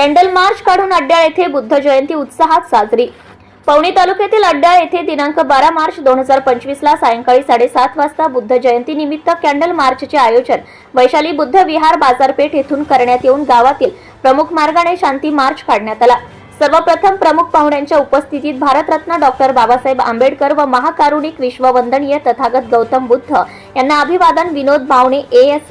Candle March काढून अड्ड्याळ येथे बुद्ध जयंती उत्साहात साजरी. पवनी तालुक्यातील अड्डाळ येथे दिनांक बारा मार्च दोन हजार पंचवीस ला सायंकाळी साडेसात वाजता बुद्ध जयंती निमित्त कॅन्डल मार्चचे आयोजन वैशाली बुद्ध विहार बाजारपेठ येथून करण्यात येऊन गावातील प्रमुख मार्गाने शांती मार्च काढण्यात आला. सर्वप्रथम प्रमुख पाहुण्यांच्या उपस्थितीत भारतरत्न डॉक्टर बाबासाहेब आंबेडकर व महाकारुणिक विश्ववंदनीय तथागत गौतम बुद्ध यांना अभिवादन Vinod Bawane A S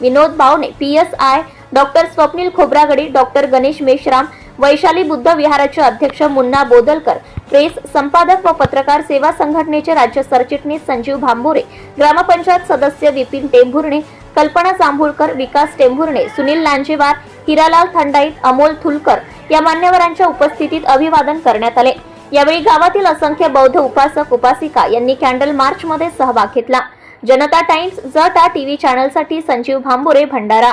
Vinod Bhavne P S I doctor Swapnil Khobragadi doctor Ganesh Meshram Vaishali Buddha विहाराचे अध्यक्ष मुन्ना बोदलकर प्रेस संपादक व पत्रकार सेवा संघटनेचे राज्य सरचिटणीस संजीव भांबुरे ग्रामपंचायत सदस्य विपिन टेंभुर्णे कल्पना जांभुळकर विकास टेंभुर्णे सुनील लांजेवार हिरालाल थंडाईत अमोल थुलकर या मान्यवरांच्या उपस्थितीत अभिवादन करण्यात आले. यावेळी गावातील असंख्य बौद्ध उपासक उपासिका यांनी कॅन्डल मार्चमध्ये सहभाग घेतला. जनता टाइम्स जटा टीव्ही चॅनलसाठी Sanjeev Bhambure Bhandara.